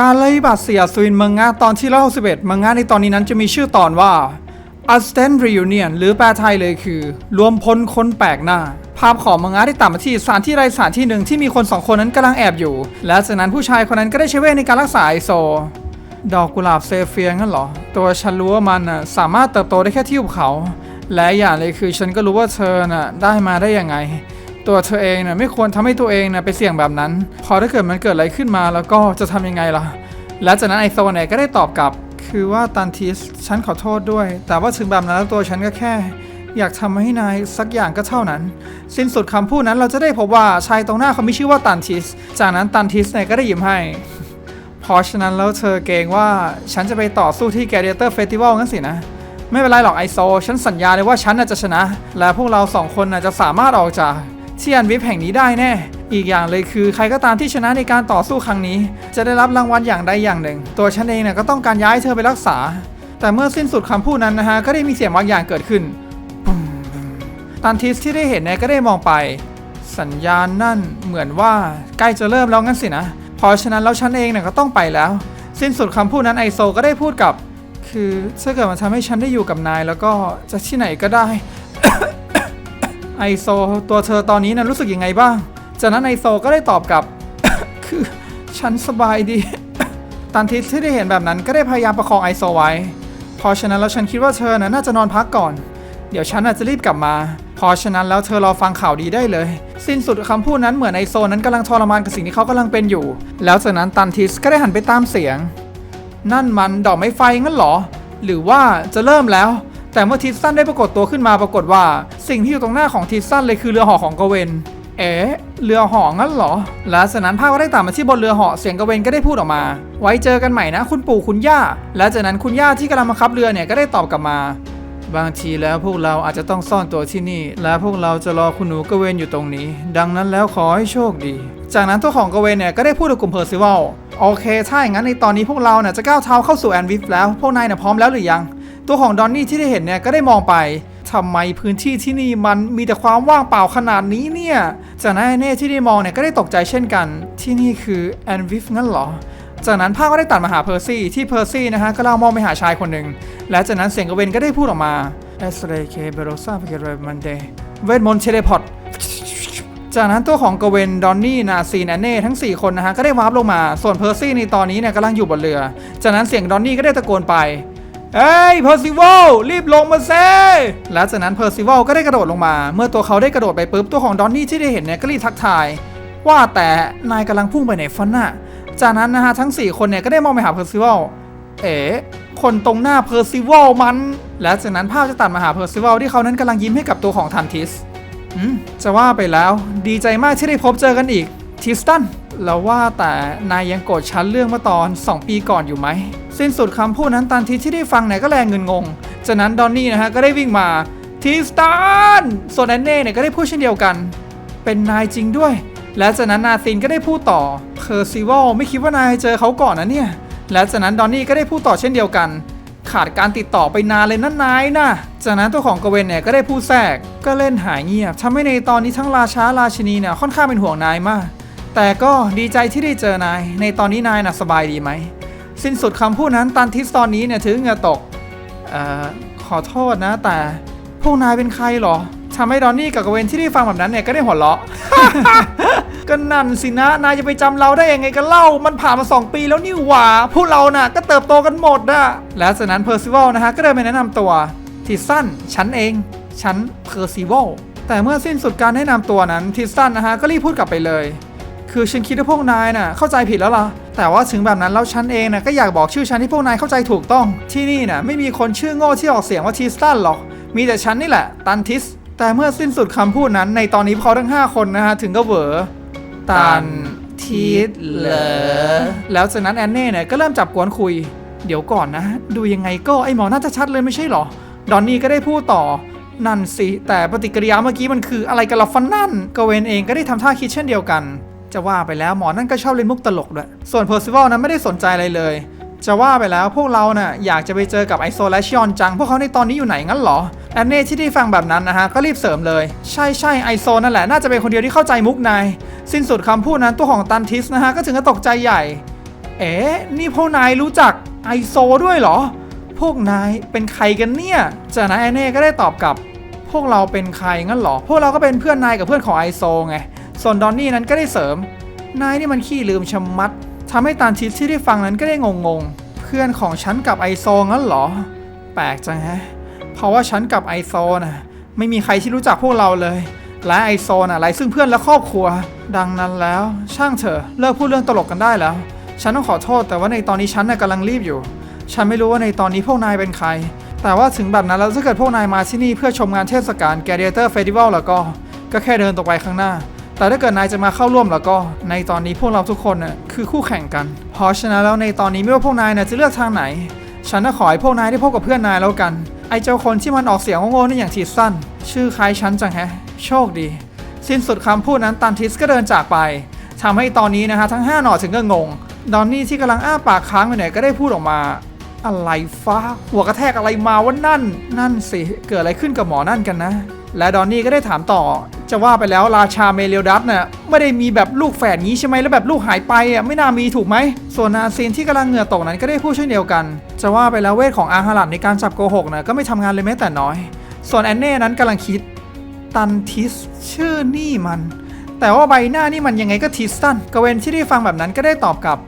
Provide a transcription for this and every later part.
การไล่บาดเสียสวินมังงะตอนที่161มังงะในตอนนี้นั้นจะมีชื่อตอนว่า a s t a n Reunion หรือแปลไทยเลยคือ รวมพลคนแปลกหน้า ภาพของมังงะได้ตัดมาที่สถานที่ใดสถานที่หนึ่งที่มีคนสองคนนั้นกำลังแอบอยู่ และจากนั้นผู้ชายคนนั้นก็ได้ใช้เวทในการรักษาไอโซ ดอกกุหลาบเซเฟียงั้นเหรอ ตัวฉันรู้ว่ามันน่ะสามารถเติบโตได้แค่ที่หุบเขา และอย่างเลยคือฉันก็รู้ว่าเธอน่ะได้มาได้ยังไง ตัวเธอเองน่ะไม่ควรทำให้ตัวเองน่ะไปเสี่ยงแบบนั้น พอถ้าเกิดมันเกิดอะไรขึ้นมาแล้วก็จะทำยังไงล่ะ และจากนั้นไอโซเนี่ยก็ได้ตอบกลับ คือว่าตันทิสฉันขอโทษด้วย แต่ว่าถึงแบบนั้นแล้วตัวฉันก็แค่ อยากทำให้นายสักอย่างก็เท่านั้น สิ้นสุดคำพูดนั้นเราจะได้พบว่าชายตรงหน้าเขามีชื่อว่าตันทิส จากนั้นตันทิสเนี่ยก็ได้ยิ้มให้เพราะฉะนั้นแล้วเธอเกรงว่าฉันจะไปต่อสู้ที่แกเดเตอร์เฟสติวัลงั้นสินะไม่เป็นไรหรอกไอโซ ฉันสัญญาเลยว่าฉันน่ะจะชนะ และพวกเราสองคนน่ะจะสามารถออกจาก ที่อันวิปแห่งนี้ได้แน่ อีกอย่างเลยคือใครก็ตามที่ชนะในการต่อสู้ครั้งนี้ จะได้รับรางวัลอย่างใดอย่างหนึ่ง ตัวฉันเองเนี่ยก็ต้องการย้ายเธอไปรักษา แต่เมื่อสิ้นสุดคำพูดนั้นนะฮะก็ได้มีเสียงบางอย่างเกิดขึ้นตันทิสที่ได้เห็นเนี่ยก็ได้มองไป สัญญาณนั่นเหมือนว่าใกล้จะเริ่มแล้วงั้นสินะเพราะฉะนั้นแล้วฉันเองเนี่ยก็ต้องไปแล้ว สิ้นสุดคำพูดนั้นไอโซก็ได้พูดกับ คือถ้าเกิดมันทำให้ฉันได้อยู่กับนายแล้วก็จะที่ไหนก็ได้ ไอโซตัวเธอตอนนี้นะรู้สึกยังไงบ้าง จากนั้นไอโซก็ได้ตอบกลับ คือฉันสบายดี ตันทิสที่ได้เห็นแบบนั้นก็ได้พยายามประคองไอโซไว้ เพราะฉะนั้นแล้วฉันคิดว่าเธอนะน่าจะนอนพักก่อน เดี๋ยวฉันอาจจะรีบกลับมา เพราะฉะนั้นแล้วเธอรอฟังข่าวดีได้เลย สิ้นสุดคำพูดนั้นเหมือนไอโซนั้นกำลังทรมานกับสิ่งที่เขากำลังเป็นอยู่ แล้วจากนั้นตันทิสก็ได้หันไปตามเสียง นั่นมันดอกไม้ไฟงั้นหรอ หรือว่าจะเริ่มแล้ว แต่เมื่อทิสตันได้ปรากฏตัวขึ้นมาปรากฏว่า สิ่งที่อยู่ตรงหน้าของทิสตันเลยคือเรือหาะของกเวนเอ๋เรือหาะงั้นเหรอ และจากนั้นภาพก็ได้ตามมาที่บนเรือหาะเสียงกเวนก็ได้พูดออกมา ไว้เจอกันใหม่นะ คุณปู่คุณย่า และจากนั้นคุณย่าที่กำลังมาขับเรือเนี่ยก็ได้ตอบกลับมาบางทีแล้วพวกเราอาจจะต้องซ่อนตัวที่นี่ และพวกเราจะรอคุณหนูกเวนอยู่ตรงนี้ ดังนั้นแล้วขอให้โชคดี จากนั้นตัวของกเวนเนี่ยก็ได้พูดกับกลุ่มเพอร์ซิวัลโอเค ถ้าอย่างนั้นในตอนนี้พวกเราเนี่ยจะก้าวเท้าเข้าสู่แอนวิฟแล้ว พวกนายเนี่ยพร้อมแล้วหรือยัง ตัวของดอนนี่ที่ได้เห็นเนี่ยก็ได้มองไปทำไมพื้นที่ที่นี่มันมีแต่ความว่างเปล่าขนาดนี้เนี่ยจากนั้นไอ้เน่ที่ได้มองเนี่ยก็ได้ตกใจเช่นกัน ที่นี่คือแอนวิฟงั้นเหรอจากนั้นภาพก็ได้ตัดมาหาเพอร์ซี่ที่เพอร์ซี่นะฮะก็เล่ามองไปหาชายคนหนึ่งและจากนั้นเสียงกระเวนก็ได้พูดออกมาเอสเรเคเบโรซาเกเรมันเดเวทมนต์เทเลพอตจากนั้นตัวของกเวน ดอนนี่ นาซีแอนเน่ทั้ง 4 คนนะฮะ ก็ได้วาร์ปลงมา ส่วนเพอร์ซี่ในตอนนี้เนี่ยกำลังอยู่บนเรือ จากนั้นเสียงดอนนี่ก็ได้ตะโกนไป เอ้ยเพอร์ซิวลรีบลงมาเซ่และจากนั้นเพอร์ซิวลก็ได้กระโดดลงมา เมื่อตัวเขาได้กระโดดไปปุ๊บตัวของดอนนี่ที่ได้เห็นเนี่ยก็รีบทักทาย ว่าแต่นายกำลังพุ่งไปไหนฟันน่ะ จากนั้นนะฮะทั้ง 4 คนเนี่ยก็ได้มองไปหาเพอร์ซิวลเอ๋คนตรงหน้าเพอร์ซิวลมัน และจากนั้นภาพจะตัดมาหาเพอร์ซิวลที่เขานั้นกำลังยิ้มให้กับตัวของทันทิสอืมจะว่าไปแล้ว ดีใจมากที่ได้พบเจอกันอีกทิสตันแล้วว่าแต่นายยังโกรธฉันเรื่องเมื่อตอน 2 ปีก่อนอยู่ไหม สิ้นสุดคำพูดนั้นตันทิสที่ได้ฟังเนี่ยก็แรงเงินงง จากนั้นดอนนี่นะฮะก็ได้วิ่งมาทิสตันส่วนแอนเน่เนี่ยก็ได้พูดเช่นเดียวกัน เป็นนายจริงด้วย และจากนั้นนาซินก็ได้พูดต่อเพอร์ซิวลไม่คิดว่านายเจอเขาก่อนนะเนี่ย และจากนั้นดอนนี่ก็ได้พูดต่อเช่นเดียวกัน ขาดการติดต่อไปนานเลยนะนายนะจากนั้นตัวของกเวนเนี่ยก็ได้พูดแทรก ก็เล่นหายเงียบทำให้ในตอนนี้ทั้งราชาราชินีเนี่ยค่อนข้างเป็นห่วงนายมาก แต่ก็ดีใจที่ได้เจอนาย ในตอนนี้นายน่ะสบายดีไหม สิ้นสุดคำพูดนั้นตันทิสตอนนี้เนี่ยถึงเหงื่อตกอขอโทษนะ แต่พวกนายเป็นใครหรอทำให้ดอนนี่กับกเวนที่ได้ฟังแบบนั้นเนี่ยก็ได้หัวเราะก็นั่นสินะ นายจะไปจำเราได้ยังไงกันเล่า มันผ่านมา 2 ปีแล้วนี่หว่า พวกเราน่ะก็เติบโตกันหมดอะและจากนั้นเพอร์ซิวลนะฮะก็เดินไปแนะนำตัวทิสันฉันเอง ฉันเพอร์ซิวลแต่เมื่อสิ้นสุดการแนะนำตัวนั้นทิสันนะฮะก็รีบพูดกลับไปเลย คือฉันคิดว่าพวกนายน่ะเข้าใจผิดแล้วล่ะ แต่ว่าถึงแบบนั้นแล้วฉันเองนะก็อยากบอกชื่อฉันที่พวกนายเข้าใจถูกต้อง ที่นี่นะไม่มีคนชื่อโง่ที่ออกเสียงว่าทิสตันหรอก มีแต่ฉันนี่แหละ ตันทิส แต่เมื่อสิ้นสุดคำพูดนั้น ในตอนนี้พวกเขาทั้ง 5 คนนะฮะถึงก็เหวอตันทิสเหรอแล้วจากนั้นแอนเน่เนี่ยก็เริ่มจับกวนคุย เดี๋ยวก่อนนะ ดูยังไงก็ไอหมอน่าจะชัดเลยไม่ใช่หรอ ดอนนี่ก็ได้พูดต่อนั่นสิ แต่ปฏิกิริยาเมื่อกี้มันคืออะไรกันล่ะฟันนั่นกเวนเองก็ได้ทำท่าคิดเช่นเดียวกัน จะว่าไปแล้วหมอนั่นก็ชอบเล่นมุกตลกด้วย ส่วนเพอร์ซิวัลนั้นไม่ได้สนใจอะไรเลย จะว่าไปแล้วพวกเราน่ะอยากจะไปเจอกับไอโซและชิออนจัง พวกเขาในตอนนี้อยู่ไหนงั้นเหรอแอนเน่ที่ได้ฟังแบบนั้นนะฮะก็รีบเสริมเลย ใช่ใช่ไอโซนั่นแหละน่าจะเป็นคนเดียวที่เข้าใจมุกนายสิ้นสุดคำพูดนั้นตัวของตันทิสนะฮะก็ถึงกับตกใจใหญ่ เอ๋นี่พวกนายรู้จักไอโซด้วยเหรอ พวกนายเป็นใครกันเนี่ยจากนั้นแอนเน่ก็ได้ตอบกลับ พวกเราเป็นใครงั้นเหรอ พวกเราก็เป็นเพื่อนนายกับเพื่อนของไอโซไง ส่วนดอนนี่นั้นก็ได้เสริม นายนี่มันขี้ลืมชะมัดทำให้ตานทิสที่ได้ฟังนั้นก็ได้งงๆ เพื่อนของฉันกับไอโซงั้นเหรอ แปลกจังฮะ เพราะว่าฉันกับไอโซน่ะไม่มีใครที่รู้จักพวกเราเลยและไอโซน่ะไรซึ่งเพื่อนและครอบครัว ดังนั้นแล้ว ช่างเถอะเลิกพูดเรื่องตลกกันได้แล้ว ฉันต้องขอโทษแต่ว่าในตอนนี้ฉันน่ะกำลังรีบอยู่ ฉันไม่รู้ว่าในตอนนี้พวกนายเป็นใคร แต่ว่าถึงแบบนั้นแล้วถ้าเกิดพวกนายมาที่นี่เพื่อชมงานเทศกาล Gladiator Festival แล้วก็ ก็แค่เดินตรงไปข้างหน้า แต่ถ้าเกิดนายจะมาเข้าร่วมแล้วก็ในตอนนี้พวกเราทุกคนน่ะคือคู่แข่งกัน เพราะฉะนั้นแล้วในตอนนี้ไม่ว่าพวกนายน่ะจะเลือกทางไหน ฉันน่ะขอให้พวกนายได้พบกับเพื่อนนายแล้วกัน ไอ้เจ้าคนที่มันออกเสียงโง่ๆนี่อย่างทีสั้น ชื่อคล้ายฉันจังแฮะ โชคดี สิ้นสุดคำพูดนั้นตันทิสก็เดินจากไปทำให้ตอนนี้นะฮะทั้งห้าหน่อถึงก็งง ดอนนี่ที่กำลังอ้าปากค้างอยู่เนี่ยก็ได้พูดออกมา อะไรฟ้า หัวกระแทกอะไรมาว่านั่น นั่นสิ เกิดอะไรขึ้นกับหมอนั่นกันนะ และดอนนี่ก็ได้ถามต่อ จะว่าไปแล้วราชาเมเลียดัสน่ะไม่ได้มีแบบลูกแฝดงี้ใช่ไหมแล้วแบบลูกหายไปอะไม่น่ามีถูกไหมส่วนนาซีนที่กำลังเหงื่อตกนั้นก็ได้พูดเช่นเดียวกัน จะว่าไปแล้วเวทของอาฮารัดในการจับโกหกนะก็ไม่ทำงานเลยแม้แต่น้อย ส่วนแอนเน่นั้นกำลังคิดตันทิสชื่อนี่มัน แต่ว่าใบหน้านี่มันยังไงก็ทิสตันกเวนที่ได้ฟังแบบนั้นก็ได้ตอบกลับ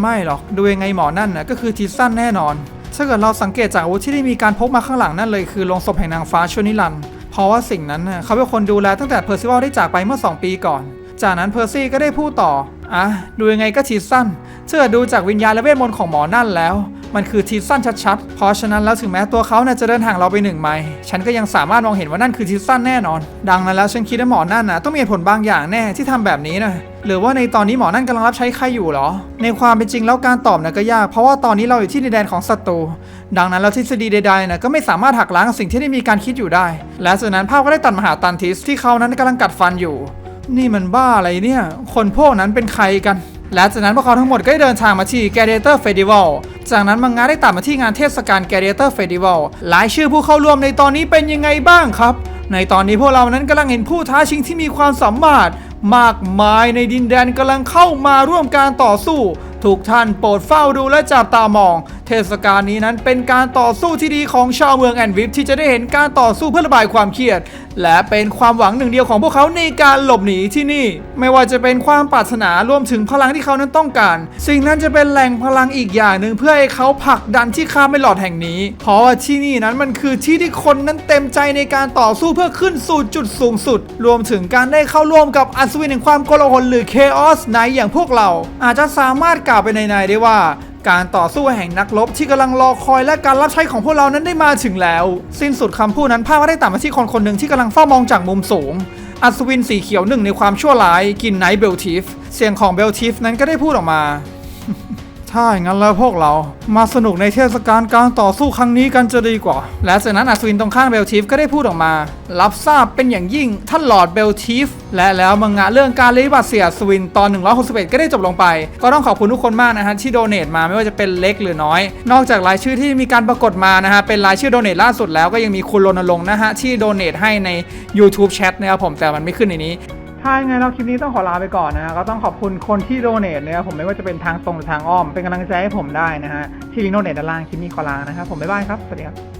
ไม่หรอกดูยังไงหมอนั่นนะก็คือทิสตันแน่นอนถ้าเกิดเราสังเกตจากอาวุธที่ได้มีการพกมาข้างหลังนั่นเลยคือลงศพแห่งนางฟ้าชวนิรันด์ เพราะว่าสิ่งนั้นเขาเป็นคนดูแลตั้งแต่เพอร์ซิวัลได้จากไปเมื่อ 2 ปีก่อน จากนั้นเพอร์ซี่ก็ได้พูดต่ออะดูยังไงก็ชีสั้น เชื่อดูจากวิญญาณและเวทมนต์ของหมอนั่นแล้ว มันคือทิสตันชัดๆ เพราะฉะนั้นแล้วถึงแม้ตัวเขาเนี่ยจะเดินห่างเราไปหนึ่งไมล์ฉันก็ยังสามารถมองเห็นว่านั่นคือทิสตันแน่นอน ดังนั้นแล้วฉันคิดว่าหมอนั่นนะต้องมีเหตุผลบางอย่างแน่ที่ทำแบบนี้นะหรือว่าในตอนนี้หมอนั่นกำลังรับใช้ใครอยู่เหรอ ในความเป็นจริงแล้วการตอบนะก็ยาก เพราะว่าตอนนี้เราอยู่ที่ในแดนของศัตรู ดังนั้นแล้วทฤษฎีใดๆนะก็ไม่สามารถหักล้างสิ่งที่ได้มีการคิดอยู่ได้ และจากนั้นภาพก็ได้ตัดมาหาตันทิสที่เขานั้นกำลังกัดฟันอยู่ นี่มันบ้าอะไรเนี่ย คนพวกนั้นเป็นใครกัน และจากนั้นพวกเขาทั้งหมดก็ได้เดินทางมาที่ Gladiator Festival จากนั้นมังงะได้ตัดมาที่งานเทศกาล Gladiator Festival หลายชื่อผู้เข้าร่วมในตอนนี้เป็นยังไงบ้างครับ ในตอนนี้พวกเรานั้นกำลังเห็นผู้ท้าชิงที่มีความสามารถ มากมายในดินแดนกำลังเข้ามาร่วมการต่อสู้ ทุกท่านโปรดเฝ้าดูและจับตามอง เทศกาลนี้นั้นเป็นการต่อสู้ที่ดีของชาวเมืองแอนวิฟที่จะได้เห็นการต่อสู้เพื่อระบายความเครียด และเป็นความหวังหนึ่งเดียวของพวกเขาในการหลบหนีที่นี่ ไม่ว่าจะเป็นความปรารถนารวมถึงพลังที่เขานั้นต้องการ สิ่งนั้นจะเป็นแหล่งพลังอีกอย่างหนึ่งเพื่อให้เขาผลักดันที่ข้ามไม่หลอดแห่งนี้ เพราะว่าที่นี่นั้นมันคือที่ที่คนนั้นเต็มใจในการต่อสู้เพื่อขึ้นสู่จุดสูงสุด รวมถึงการได้เข้าร่วมกับอัศวินแห่งความโกลาหลหรือ Chaos ในอย่างพวกเรา อาจจะสามารถกล่าวไปในๆได้ว่า การต่อสู้แห่งนักรบที่กำลังรอคอยและการรับใช้ของพวกเรานั้นได้มาถึงแล้ว สิ้นสุดคำพูดนั้นภาพก็ได้ตัดมาที่คนคนหนึ่งที่กำลังเฝ้ามองจากมุมสูง อัศวินสีเขียวหนึ่งในความชั่วร้ายกินไนท์เบลทิฟเสียงของเบลทิฟนั้นก็ได้พูดออกมา ถ้าอย่างนั้นแล้วพวกเรามาสนุกในเทศกาลการต่อสู้ครั้งนี้กันจะดีกว่า และจากนั้นอัศวินตรงข้างเบลทิฟก็ได้พูดออกมา รับทราบเป็นอย่างยิ่งท่านหลอดเบลทิฟและแล้วมังงะเรื่องการเลบัตเสียอัศวินตอน 161 ก็ได้จบลงไป ก็ต้องขอบคุณทุกคนมากนะฮะที่โดเน a มาไม่ว่าจะเป็นเล็กหรือน้อย นอกจากรายชื่อที่มีการปรากฏมานะฮะเป็นรายชื่อโดเน a ล่าสุดแล้วก็ยังมีคุณรณรงค์นะฮะที่โดเน a ให้ใน YouTube Chat นะครับผมแต่มันไม่ขึ้นในนี้ ถ้ายังไงเราคลิปนี้ต้องขอลาไปก่อนนะฮะก็ต้องขอบคุณคนที่โดเนทนะครับผมไม่ว่าจะเป็นทางตรงหรือทางอ้อมเป็นกำลังใจให้ผมได้นะฮะที่ลิงโดเนทด้านล่างคลิปนี้ขอลานะครับผมบ๊ายบายครับสวัสดีครับ